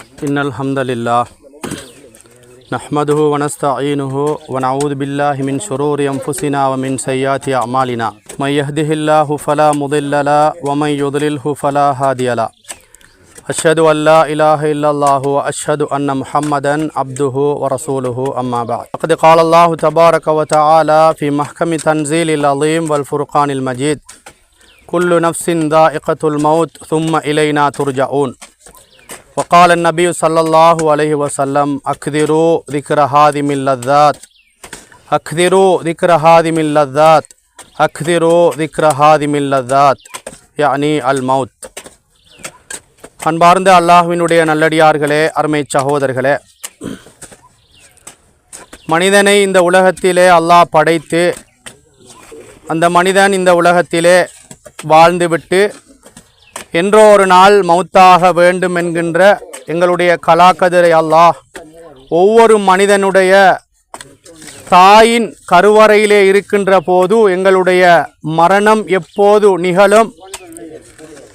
إن الحمد لله نحمده ونستعينه ونعوذ بالله من شرور أنفسنا ومن سيئات أعمالنا. من يهده الله فلا مضل له ومن يضلله فلا هادي له. أشهد أن لا إله إلا الله وأشهد أن محمدا عبده ورسوله. أما بعد فقد قال الله تبارك وتعالى في محكم تنزيل العظيم والفرقان المجيد كل نفس ذائقة الموت ثم إلينا ترجعون. وقال النبي صلى الله عليه وسلم أكثروا ذكر هادم اللذات أكثروا ذكر هادم اللذات أكثروا ذكر هادم اللذات يعني الموت அன்பார்ந்த அல்லாஹ்வினுடைய நல்லடியார்களே அருமை சகோதரர்களே மனிதனை இந்த உலகத்திலே அல்லாஹ் படைத்து அந்த மனிதன் இந்த உலகத்திலே வாழ்ந்துவிட்டு என்றோ ஒரு நாள் மௌத்தாக வேண்டும் என்கின்ற எங்களுடைய கலாக்கதிரை அல்லாஹ் ஒவ்வொரு மனிதனுடைய தாயின் கருவறையிலே இருக்கின்ற போது எங்களுடைய மரணம் எப்போது நிகழும்?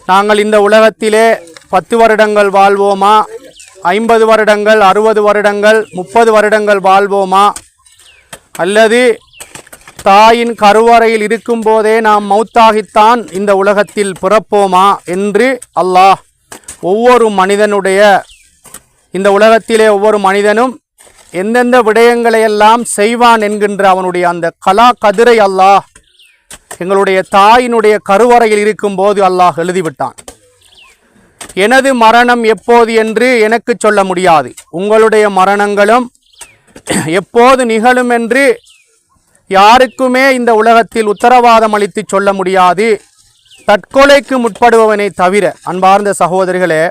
நாங்கள் இந்த உலகத்திலே பத்து வருடங்கள் வாழ்வோமா? ஐம்பது வருடங்கள் அறுபது வருடங்கள் முப்பது வருடங்கள் வாழ்வோமா? அல்லது தாயின் கருவறையில் இருக்கும்போதே நாம் மௌத்தாகித்தான் இந்த உலகத்தில் பிறப்போமா என்று அல்லாஹ் ஒவ்வொரு மனிதனுடைய இந்த உலகத்திலே ஒவ்வொரு மனிதனும் எந்தெந்த விடயங்களையெல்லாம் செய்வான் என்கின்ற அவனுடைய அந்த கலா கதிரை அல்லாஹ் எங்களுடைய தாயினுடைய கருவறையில் இருக்கும்போது அல்லாஹ் எழுதிவிட்டான். எனது மரணம் எப்போது என்று எனக்கு சொல்ல முடியாது. உங்களுடைய மரணங்களும் எப்போது நிகழும் என்று யாருக்குமே இந்த உலகத்தில் உத்தரவாதம் அளித்து சொல்ல முடியாது. தற்கொலைக்கு முற்படுபவனை தவிர அன்பார்ந்த சகோதரிகளே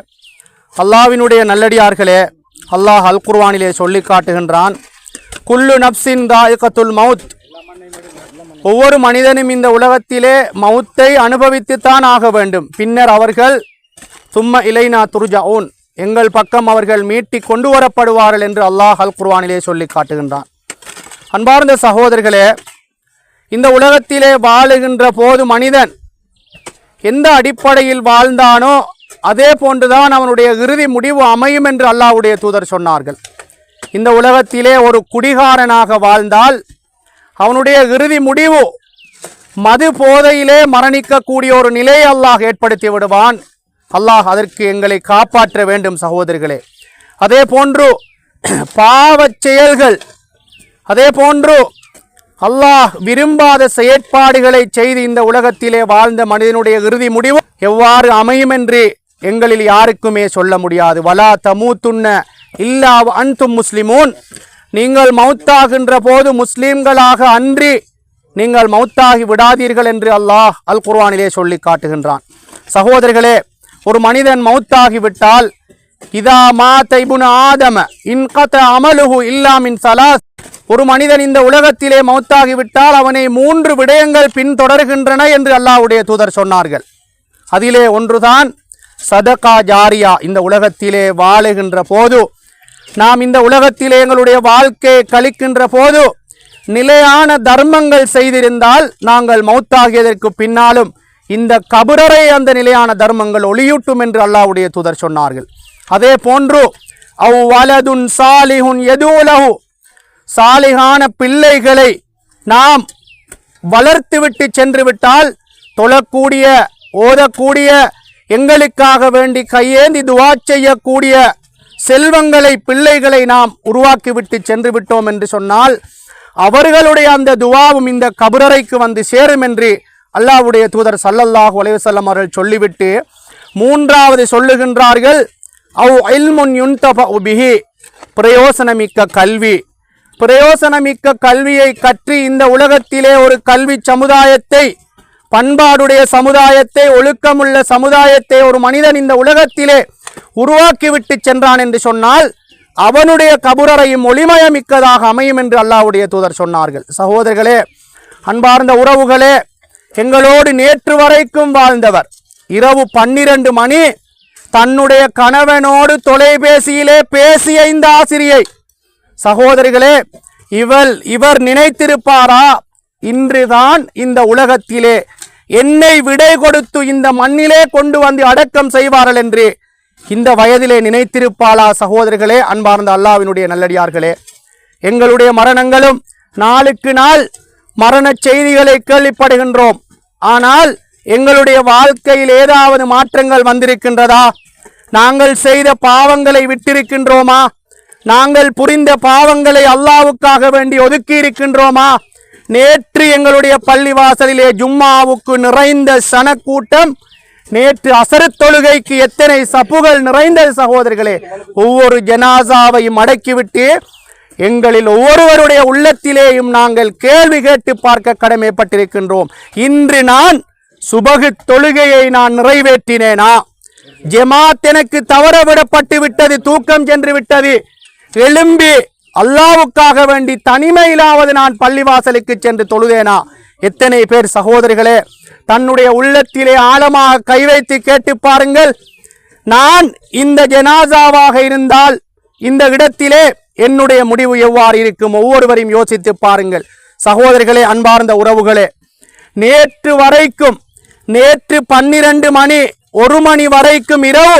அல்லாவினுடைய நல்லடியார்களே அல்லாஹ் அல் குர்வானிலே சொல்லி காட்டுகின்றான் குல்லு நப்சின் தாயகத்துல் மவுத். ஒவ்வொரு மனிதனும் இந்த உலகத்திலே மவுத்தை அனுபவித்துத்தான் ஆக வேண்டும். பின்னர் அவர்கள் சும்ம இலைனா துர்ஜாவுன் எங்கள் பக்கம் அவர்கள் மீட்டி கொண்டு வரப்படுவார்கள் என்று அல்லாஹ் அல் குர்வானிலே சொல்லி காட்டுகின்றான். அன்பார்ந்த சகோதரர்களே இந்த உலகத்திலே வாழுகின்ற போது மனிதன் எந்த அடிப்படையில் வாழ்ந்தானோ அதே போன்றுதான் அவனுடைய இறுதி முடிவு அமையும் என்று அல்லாவுடைய தூதர் சொன்னார்கள். இந்த உலகத்திலே ஒரு குடிகாரனாக வாழ்ந்தால் அவனுடைய இறுதி முடிவு மது போதையிலே மரணிக்கக்கூடிய ஒரு நிலையை அல்லாஹ் ஏற்படுத்தி விடுவான். அல்லாஹ் அதற்கு எங்களை காப்பாற்ற வேண்டும் சகோதரிகளே அதே போன்று பாவச் செயல்கள் அதே போன்று அல்லாஹ் விரும்பாத செயற்பாடுகளை செய்து இந்த உலகத்திலே வாழ்ந்த மனிதனுடைய இறுதி முடிவு எவ்வாறு அமையும் என்று எங்களில் யாருக்குமே சொல்ல முடியாது. வலா தமூத்துன்ன இல்லா அன்தும் முஸ்லிமூன். நீங்கள் மௌத்தாகின்ற போது முஸ்லீம்களாக அன்றி நீங்கள் மௌத்தாகி விடாதீர்கள் என்று அல்லாஹ் அல் குர்வானிலே சொல்லி காட்டுகின்றான். சகோதரர்களே ஒரு மனிதன் மௌத்தாகி விட்டால் இதா மா தைபுன ஆதம இன்கத அமலுகு இல்லாமின் சலாஸ் ஒரு மனிதன் இந்த உலகத்திலே மௌத்தாகிவிட்டால் அவனை மூன்று விடயங்கள் பின்தொடர்கின்றன என்று அல்லாஹ்வுடைய தூதர் சொன்னார்கள். அதிலே ஒன்றுதான் சதகா ஜாரியா இந்த உலகத்திலே வாழுகின்ற போது நாம் இந்த உலகத்திலே எங்களுடைய வாழ்க்கையை கழிக்கின்ற போது நிலையான தர்மங்கள் செய்திருந்தால் நாங்கள் மௌத்தாகியதற்கு பின்னாலும் இந்த கபுரரை அந்த நிலையான தர்மங்கள் ஒளியூட்டும் என்று அல்லாவுடைய தூதர் சொன்னார்கள். அதே போன்று அவ் வலதுன் சாலிஹுன் எதூலஹு சாலிகான பிள்ளைகளை நாம் வளர்த்துவிட்டு சென்று விட்டால் தொழக்கூடிய ஓதக்கூடிய எங்களுக்காக வேண்டி கையேந்தி துவா செய்யக்கூடிய செல்வங்களை பிள்ளைகளை நாம் உருவாக்கிவிட்டு சென்று விட்டோம் என்று சொன்னால் அவர்களுடைய அந்த துவாவும் இந்த கபுரறைக்கு வந்து சேரும் என்று அல்லாஹ்வுடைய தூதர் சல்லல்லாஹு அலைஹி அவர்கள் சொல்லிவிட்டு மூன்றாவது சொல்லுகின்றார்கள் அவ் இல்முன் யுன்தப பிஹி. பிரயோசனமிக்க கல்வி. பிரயோசனமிக்க கல்வியை கற்றி இந்த உலகத்திலே ஒரு கல்வி சமுதாயத்தை பண்பாடுடைய சமுதாயத்தை ஒழுக்கமுள்ள சமுதாயத்தை ஒரு மனிதன் இந்த உலகத்திலே உருவாக்கிவிட்டு சென்றான் என்று சொன்னால் அவனுடைய கபுரரையும் ஒளிமயமிக்கதாக அமையும் என்று அல்லாவுடைய தூதர் சொன்னார்கள். சகோதரர்களே அன்பார்ந்த உறவுகளே எங்களோடு நேற்று வரைக்கும் வாழ்ந்தவர். இரவு பன்னிரண்டு மணி தன்னுடைய கணவனோடு தொலைபேசியிலே பேசிய இந்த ஆசிரியை சகோதரிகளே இவள் இவர் நினைத்திருப்பாரா? இன்றுதான் இந்த உலகத்திலே என்னை விடை கொடுத்து இந்த மண்ணிலே கொண்டு வந்து அடக்கம் செய்வார்கள் என்று இந்த வயதிலே நினைத்திருப்பாளா சகோதரிகளே அன்பார்ந்த அல்லாவினுடைய நல்லடியார்களே? எங்களுடைய மரணங்களும் நாளுக்கு நாள் மரண செய்திகளை கேள்விப்படுகின்றோம். ஆனால் எங்களுடைய வாழ்க்கையில் ஏதாவது மாற்றங்கள் வந்திருக்கின்றதா? நாங்கள் செய்த பாவங்களை விட்டிருக்கின்றோமா? நாங்கள் புரிந்த பாவங்களை அல்லாவுக்காக வேண்டி ஒதுக்கி இருக்கின்றோமா? நேற்று எங்களுடைய பள்ளிவாசலிலே ஜும்மாவுக்கு நிறைந்த சனக்கூட்டம் நேற்று அசரத் தொழுகைக்கு எத்தனை சப்புகள் நிறைந்தது சகோதரர்களே ஒவ்வொரு ஜனாசாவையும் அடக்கிவிட்டு எங்களில் ஒவ்வொருவருடைய உள்ளத்திலேயும் நாங்கள் கேள்வி கேட்டு பார்க்க கடமைப்பட்டிருக்கின்றோம். இன்று நான் சுபகு தொழுகையை நான் நிறைவேற்றினேனா? ஜெமாத் எனக்கு தவற விடப்பட்டு விட்டது தூக்கம் சென்று விட்டது. எழும்பி அல்லாவுக்காக வேண்டி தனிமையிலாவது நான் பள்ளிவாசலுக்கு சென்று தொழுதேனா? எத்தனை பேர் சகோதரிகளே தன்னுடைய உள்ளத்திலே ஆழமாக கை வைத்து கேட்டு பாருங்கள். நான் இந்த ஜனாசாவாக இருந்தால் இந்த இடத்திலே என்னுடைய முடிவு எவ்வாறு இருக்கும்? ஒவ்வொருவரையும் யோசித்து பாருங்கள். சகோதரிகளே அன்பார்ந்த உறவுகளே நேற்று வரைக்கும் நேற்று பன்னிரண்டு மணி ஒரு மணி வரைக்கும் இரவு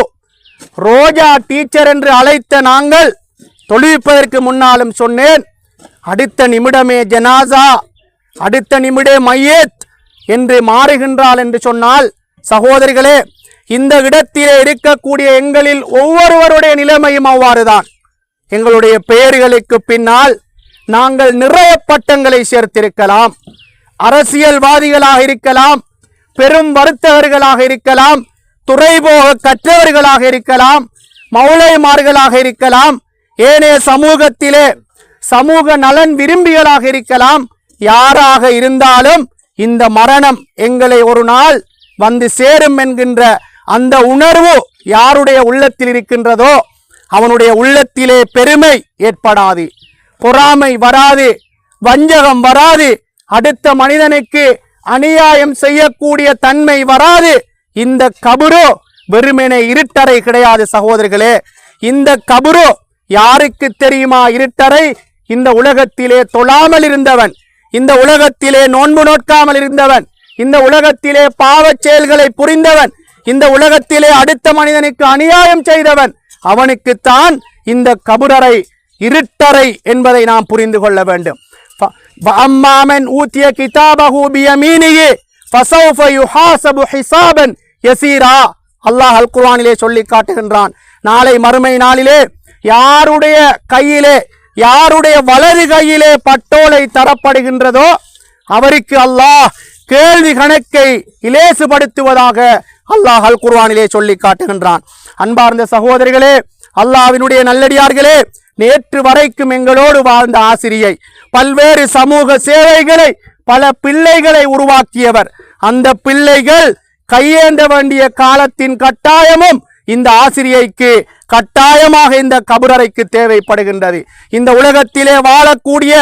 ரோஜா டீச்சர் என்று அழைத்த நாங்கள் தொழுவிப்பதற்கு முன்னாலும் சொன்னேன் அடுத்த நிமிடமே ஜனாசா அடுத்த நிமிடே மையேத் என்று மாறுகின்றாள் என்று சொன்னால் சகோதரிகளே இந்த இடத்திலே இருக்கக்கூடிய எங்களில் ஒவ்வொருவருடைய நிலைமையும் அவ்வாறுதான். எங்களுடைய பெயர்களுக்கு பின்னால் நாங்கள் நிறைய பட்டங்களை சேர்த்திருக்கலாம். அரசியல்வாதிகளாக இருக்கலாம் பெரும் வர்த்தகர்களாக இருக்கலாம் துறைபோக கற்றவர்களாக இருக்கலாம் மௌளைமார்களாக இருக்கலாம் ஏனைய சமூகத்திலே சமூக நலன் விரும்பிகளாக இருக்கலாம். யாராக இருந்தாலும் இந்த மரணம் எங்களை ஒரு நாள் வந்து சேரும் என்கின்ற அந்த உணர்வு யாருடைய உள்ளத்தில் இருக்கின்றதோ அவனுடைய உள்ளத்திலே பெருமை ஏற்படாது. பொறாமை வராது வஞ்சகம் வராது அடுத்த மனிதனுக்கு அநியாயம் செய்யக்கூடிய தன்மை வராது. இந்த கபுரோ வெறுமனே இருட்டறை கிடையாது சகோதரர்களே இந்த கபுரோ யாருக்கு தெரியுமா இருட்டரை இந்த உலகத்திலே தொழாமல் இருந்தவன். இந்த உலகத்திலே நோன்பு நோட்காமல் இருந்தவன். இந்த உலகத்திலே பாவச் செயல்களை புரிந்தவன். இந்த உலகத்திலே அடுத்த மனிதனுக்கு அநியாயம் செய்தவன். அவனுக்குத்தான் இந்த கபுரரை இருட்டறை என்பதை நாம் புரிந்து கொள்ள வேண்டும். அம்மாமன் ஊத்திய கிதாபஹு பியமீனியே ஃபசௌஃப யுஹாசபு ஹிசாபன் யசீரா. அல்லாஹ் அல் குர்ஆனிலே சொல்லி காட்டுகின்றான். நாளை மறுமை நாளிலே யாருடைய கையிலே யாருடைய வலது கையிலே பட்டோலை தரப்படுகின்றதோ அவருக்கு அல்லாஹ் கேள்வி கணக்கை இலேசுபடுத்துவதாக அல்லாஹ் அல் குர்வானிலே சொல்லி காட்டுகின்றான். அன்பார்ந்த சகோதரிகளே அல்லாவினுடைய நல்லடியார்களே நேற்று வரைக்கும் எங்களோடு வாழ்ந்த ஆசிரியை பல்வேறு சமூக சேவைகளை பல பிள்ளைகளை உருவாக்கியவர். அந்த பிள்ளைகள் கையேந்த வேண்டிய காலத்தின் கட்டாயமும் இந்த ஆசிரியைக்கு கட்டாயமாக இந்த கபுரறைக்கு தேவைப்படுகின்றது. இந்த உலகத்திலே வாழக்கூடிய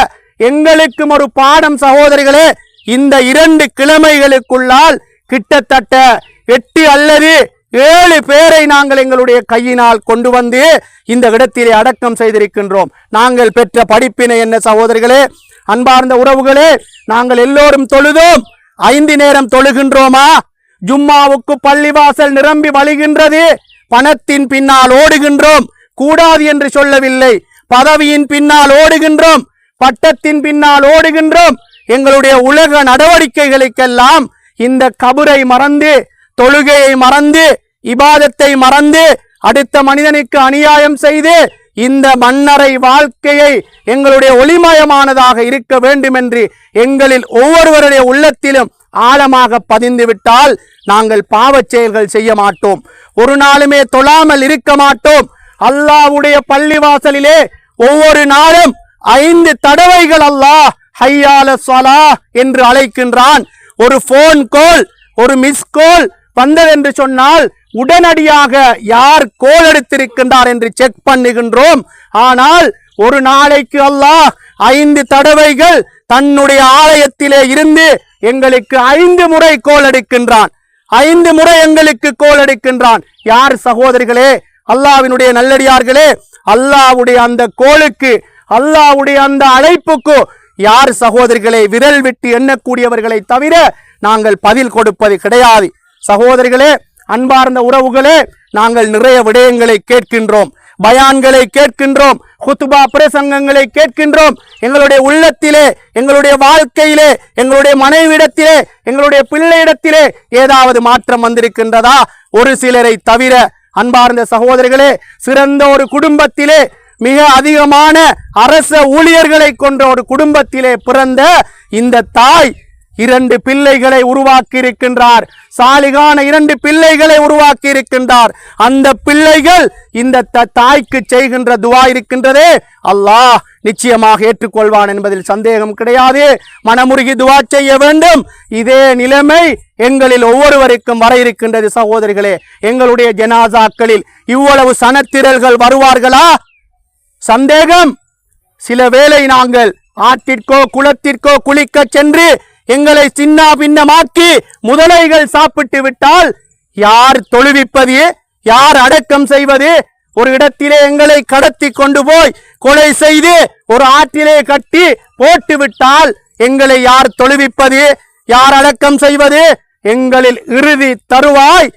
எங்களுக்கும் ஒரு பாடம் சகோதரிகளே இந்த இரண்டு கிழமைகளுக்குள்ளால் கிட்டத்தட்ட எட்டு அல்லது ஏழு பேரை நாங்கள் எங்களுடைய கையினால் கொண்டு வந்து இந்த இடத்திலே அடக்கம் செய்திருக்கின்றோம். நாங்கள் பெற்ற படிப்பினை என்ன சகோதரிகளே? அன்பார்ந்த உறவுகளே நாங்கள் எல்லோரும் தொழுதோம். ஐந்து நேரம் தொழுகின்றோமா? ஜும்மாவுக்கு பள்ளிவாசல் நிரம்பி வழிகின்றது. பணத்தின் பின்னால் ஓடுகின்றோம். கூடாது என்று சொல்லவில்லை. பதவியின் பின்னால் ஓடுகின்றோம். பட்டத்தின் பின்னால் ஓடுகின்றோம். எங்களுடைய உலக நடவடிக்கைகளுக்கெல்லாம் இந்த கபரை மறந்து தொழுகையை மறந்து இபாதத்தை மறந்து அடுத்த மனிதனுக்கு அநியாயம் செய்து இந்த மன்னரை வாழ்க்கையை எங்களுடைய ஒளிமயமானதாக இருக்க வேண்டும் என்று எங்களில் ஒவ்வொருவருடைய உள்ளத்திலும் ஆழமாக பதிந்துவிட்டால் நாங்கள் பாவச் செயல்கள் செய்ய மாட்டோம். ஒரு நாளுமே தொழாமல் இருக்க மாட்டோம். அல்லாஹ்வுடைய பள்ளிவாசலிலே ஒவ்வொரு நாளும் ஐந்து தடவைகள் அல்லாஹ் ஹையால சொலா என்று அழைக்கின்றான். ஒரு ஃபோன் கால் ஒரு மிஸ் கால் வந்ததென்று சொன்னால் உடனடியாக யார் கோல் எடுத்திருக்கின்றார் என்று செக் பண்ணுகின்றோம். ஆனால் ஒரு நாளைக்கு அல்லாஹ் ஐந்து தடவைகள் தன்னுடைய ஆலயத்திலே இருந்து எங்களுக்கு ஐந்து முறை கோல் அடிக்கின்றான். ஐந்து முறை எங்களுக்கு கோல் அடிக்கின்றான். யார் சகோதரிகளே? அல்லாவினுடைய நல்லடியார்களே அல்லாவுடைய அந்த கோலுக்கு அல்லாவுடைய அந்த அழைப்புக்கு யார் சகோதரிகளை விரல் விட்டு எண்ணக்கூடியவர்களை தவிர நாங்கள் பதில் கொடுப்பது கிடையாது. சகோதரிகளே அன்பார்ந்த உறவுகளே நாங்கள் நிறைய விடயங்களை கேட்கின்றோம். பயான்களை கேட்கின்றோம் குத்துபா பிரசங்கங்களை கேட்கின்றோம். எங்களுடைய உள்ளத்திலே எங்களுடைய வாழ்க்கையிலே எங்களுடைய மனைவிடத்திலே எங்களுடைய பிள்ளையிடத்திலே ஏதாவது மாற்றம் வந்திருக்கின்றதா? ஒரு சிலரை தவிர அன்பார்ந்த சகோதரர்களே சிறந்த ஒரு குடும்பத்திலே மிக அதிகமான அரச ஊழியர்களை கொண்ட ஒரு குடும்பத்திலே பிறந்த இந்த தாய் இரண்டு பிள்ளைகளை உருவாக்கி இருக்கின்றார் சாலிகான இரண்டு பிள்ளைகளை உருவாக்கி இருக்கின்றார் அந்த பிள்ளைகள் இந்த தாய்க்கு செய்கின்ற துவா இருக்கின்றதே. அல்லாஹ் நிச்சயமாக ஏற்றுக்கொள்வான் என்பதில் சந்தேகம் கிடையாது. மனமுருகி துவா செய்ய வேண்டும். இதே நிலைமை எங்களில் ஒவ்வொருவருக்கும் வர இருக்கின்றது சகோதரிகளே. எங்களுடைய ஜனாசாக்களில் இவ்வளவு சனத்திரல்கள் வருவார்களா? சந்தேகம். சில வேளை நாங்கள் ஆற்றிற்கோ குளத்திற்கோ குளிக்க சென்று எங்களை சின்ன பின்னமாக்கி முதலைகள் சாப்பிட்டு விட்டால் யார் தொழுவிப்பது? யார் அடக்கம் செய்வது? ஒரு இடத்திலே எங்களை கடத்தி கொண்டு போய் கொலை செய்து ஒரு ஆற்றிலே கட்டி போட்டு விட்டால் எங்களை யார் தொழுவிப்பது? யார் அடக்கம் செய்வது? எங்களில் இறுதி தருவாய்.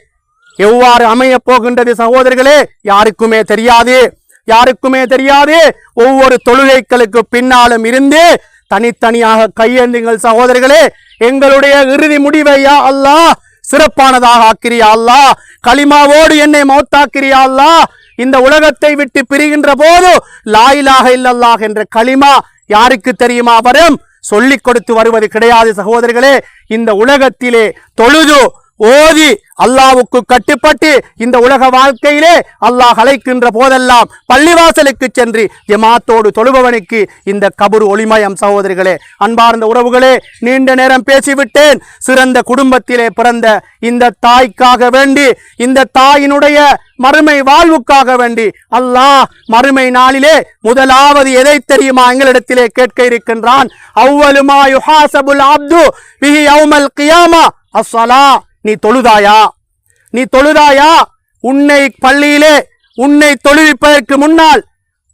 எவ்வாறு அமையப் போகின்றது சகோதரர்களே யாருக்குமே தெரியாது. யாருக்குமே தெரியாது. ஒவ்வொரு தொழுகைகளுக்கு பின்னாலும் இருந்து தனித்தனியாக கையேந்துங்கள் சகோதரிகளே எங்களுடைய இறுதி முடிவை யா அல்லாஹ்? சிறப்பானதாக ஆக்கிரியா அல்லாஹ்? களிமாவோடு என்னை மௌத்தாக்கிரியா அல்லாஹ்? இந்த உலகத்தை விட்டு பிரிகின்ற போது லாயிலாக இல்லல்லாஹ் என்ற களிமா யாருக்கு தெரியுமா வரும்? சொல்லிக் கொடுத்து வருவது கிடையாது சகோதரிகளே. இந்த உலகத்திலே தொழுது ஓதி அல்லாவுக்கு கட்டுப்பட்டு இந்த உலக வாழ்க்கையிலே அல்லாஹ் அழைக்கின்ற போதெல்லாம் பள்ளிவாசலுக்கு சென்று ஜமாத்தோடு தொழுபவனுக்கு இந்த கபர் ஒளிமயம் சகோதரிகளே அன்பார்ந்த உறவுகளே நீண்ட நேரம் பேசிவிட்டேன். சிறந்த குடும்பத்திலே பிறந்த இந்த தாய்க்காக வேண்டி இந்த தாயினுடைய மறுமை வாழ்வுக்காக வேண்டி அல்லாஹ் மறுமை நாளிலே முதலாவது எதை தெரியுமா எங்களிடத்திலே கேட்க இருக்கின்றான்? அவ்வளுமா யுஹாசபுல் அப்து பிஹி கியாமா? அஸ்ஸலா. நீ தொழுதாயா? நீ தொழுதாயா? உன்னை பள்ளியிலே உன்னை தொழுவிப்பதற்கு முன்னால்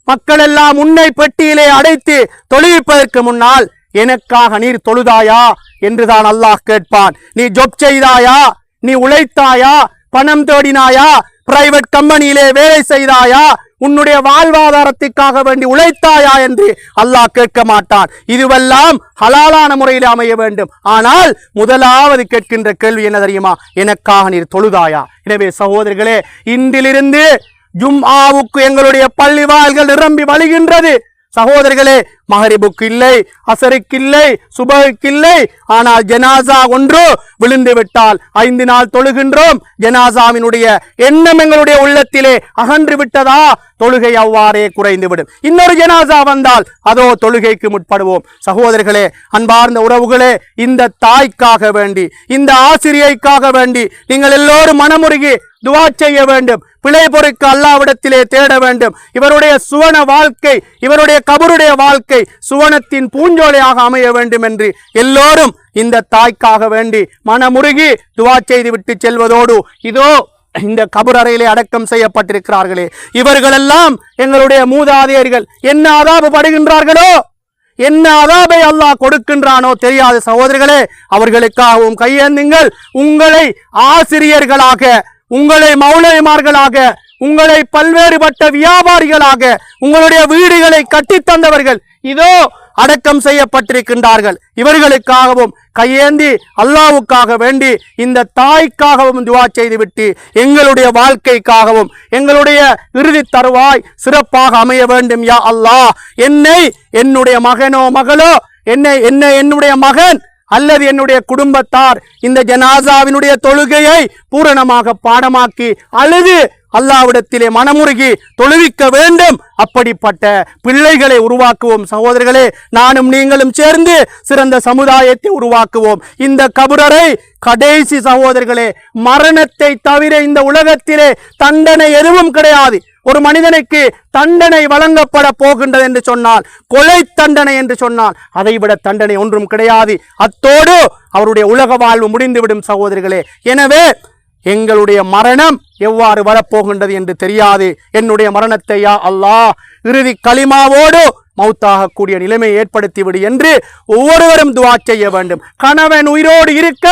மக்கள் எல்லாம் உன்னை பெட்டியிலே அடைத்து தொழுவிப்பதற்கு முன்னால் எனக்காக நீர் தொழுதாயா? என்றுதான் அல்லாஹ் கேட்பான். நீ ஜொப் செய்தாயா? நீ உழைத்தாயா? பணம் தேடினாயா? பிரைவேட் கம்பெனியிலே வேலை செய்தாயா? உன்னுடைய வாழ்வாதாரத்திற்காக வேண்டி உழைத்தாயா என்று அல்லாஹ் கேட்க மாட்டான். இதுவெல்லாம் ஹலாலான முறையில் அமைய வேண்டும். ஆனால் முதலாவது கேட்கின்ற கேள்வி என்ன தெரியுமா? எனக்காக நீர் தொழுதாயா? எனவே சகோதரர்களே இன்றிலிருந்து ஜும்ஆவுக்கு எங்களுடைய பள்ளி வாயில்கள் நிரம்பி வழிகின்றது. சகோதரர்களே மகரிபுக்கு இல்லை அசருக்கு இல்லை சுபகுக்கு இல்லை. ஆனால் ஜனாசா ஒன்று விழுந்து விட்டால் ஐந்து நாள் தொழுகின்றோம். ஜனாசாவினுடைய எண்ணம் எங்களுடைய உள்ளத்திலே அகன்று விட்டதா? தொழுகை அவ்வாறே குறைந்து விடும் இன்னொரு ஜனாசா வந்தால் அதோ தொழுகைக்கு முற்படுவோம். சகோதரர்களே அன்பார்ந்த உறவுகளே இந்த தாய்க்காக வேண்டி இந்த ஆசிரியைக்காக வேண்டி நீங்கள் எல்லோரும் மனமுருகி துவா செய்ய வேண்டும். பிழை பொறுக்க அல்லாவிடத்திலே தேட வேண்டும். இவருடைய சுவன வாழ்க்கை இவருடைய கபருடைய வாழ்க்கை சுவனத்தின் பூஞ்சோலையாக அமைய வேண்டும் என்று எல்லோரும் இந்த தாய்க்காக வேண்டி மனமுருகி துவா செய்து விட்டு செல்வதோடு இதோ இந்த கபர் அறையிலே அடக்கம் செய்யப்பட்டிருக்கிறார்களே. இவர்களெல்லாம் எங்களுடைய மூதாதையர்கள். என்ன அதாபு படுகின்றார்களோ? என்ன அதாபை அல்லாஹ் கொடுக்கின்றானோ தெரியாத சகோதரர்களே அவர்களுக்காகவும் கையேந்துங்கள். உங்களை ஆசிரியர்களாக உங்களை மௌலவிமார்களாக உங்களை பல்வேறுபட்ட வியாபாரிகளாக உங்களுடைய வீடுகளை கட்டித்தந்தவர்கள். இதோ அடக்கம் செய்யப்பட்டிருக்கின்றார்கள். இவர்களுக்காகவும் கையேந்தி அல்லாவுக்காக வேண்டி இந்த தாய்க்காகவும் துவா செய்துவிட்டு எங்களுடைய வாழ்க்கைக்காகவும் எங்களுடைய இறுதி தருவாய் சிறப்பாக அமைய வேண்டும் யா அல்லாஹ். என்னை என்னுடைய மகனோ மகளோ என்னை என்ன என்னுடைய மகன் அல்லது என்னுடைய குடும்பத்தார் இந்த ஜனாசாவினுடைய தொழுகையை பூரணமாக பாடமாக்கி அழுது அல்லாவிடத்திலே மனமுருகி தொழுவிக்க வேண்டும். அப்படிப்பட்ட பிள்ளைகளை உருவாக்குவோம் சகோதரர்களே. நானும் நீங்களும் சேர்ந்து சிறந்த சமுதாயத்தை உருவாக்குவோம். இந்த கபுரரை கடைசி சகோதரர்களே மரணத்தை தவிர இந்த உலகத்திலே தண்டனை எதுவும் கிடையாது. ஒரு மனிதனுக்கு தண்டனை வழங்கப்பட போகின்றது என்று சொன்னால் கொலை தண்டனை என்று சொன்னால் அதைவிட தண்டனை ஒன்றும் கிடையாது. அத்தோடு அவருடைய உலக வாழ்வு முடிந்துவிடும் சகோதரிகளே எனவே எங்களுடைய மரணம் எவ்வாறு வரப்போகின்றது என்று தெரியாது. என்னுடைய மரணத்தை யா அல்லாஹ் இறுதி களிமாவோடு மௌத்தாகக்கூடிய நிலைமை ஏற்படுத்திவிடு என்று ஒவ்வொருவரும் துவா செய்ய வேண்டும். கணவன் உயிரோடு இருக்க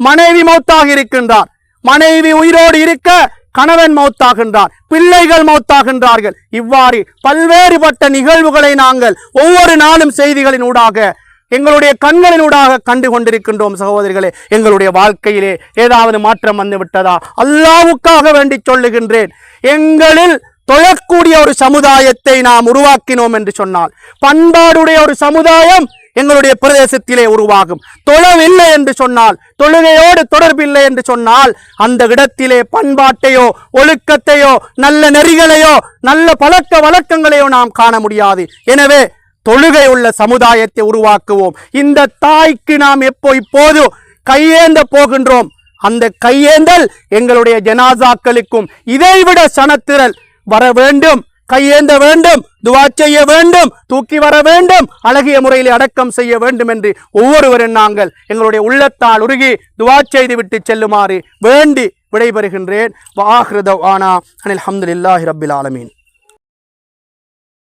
மனைவி மௌத்தாக இருக்கின்றார். மனைவி உயிரோடு இருக்க கணவன் மௌத்தாகின்றான் பிள்ளைகள் மௌத்தாகின்றார்கள். இவ்வாறு பல்வேறுபட்ட நிகழ்வுகளை நாங்கள் ஒவ்வொரு நாளும் செய்திகளின் ஊடாக எங்களுடைய கண்களினூடாக கண்டு கொண்டிருக்கின்றோம் சகோதரிகளே எங்களுடைய வாழ்க்கையிலே ஏதாவது மாற்றம் வந்து விட்டதா அல்லாவுக்காக வேண்டி சொல்லுகின்றேன். எங்களில் தொழக்கூடிய ஒரு சமுதாயத்தை நாம் உருவாக்கினோம் என்று சொன்னால் பண்பாடுடைய ஒரு சமுதாயம் எங்களுடைய பிரதேசத்திலே உருவாகும். தொழவில்லை என்று சொன்னால் தொழுகையோடு தொடர்பில்லை என்று சொன்னால் அந்த இடத்திலே பண்பாட்டையோ ஒழுக்கத்தையோ நல்ல நெறிகளையோ நல்ல பழக்க வழக்கங்களையோ நாம் காண முடியாது. எனவே தொழுகை உள்ள சமுதாயத்தை உருவாக்குவோம். இந்த தாய்க்கு நாம் எப்போ இப்போது கையேந்த போகின்றோம்? அந்த கையேந்தல் எங்களுடைய ஜனாசாக்களுக்கும் இதைவிட சனத்திரல். வர வேண்டும் கையேந்த வேண்டும் துவா செய்ய வேண்டும் தூக்கி வர வேண்டும் அழகிய முறையில் அடக்கம் செய்ய வேண்டும் என்று ஒவ்வொருவரும் நாங்கள் எங்களுடைய உள்ளத்தால் உருகி துவா செய்து விட்டு செல்லுமாறு வேண்டி விடைபெறுகின்றேன். வாஹ்ருதவ் ஆனா. அனில் அஹமதுல்லாஹி ரபில் ஆலமீன்.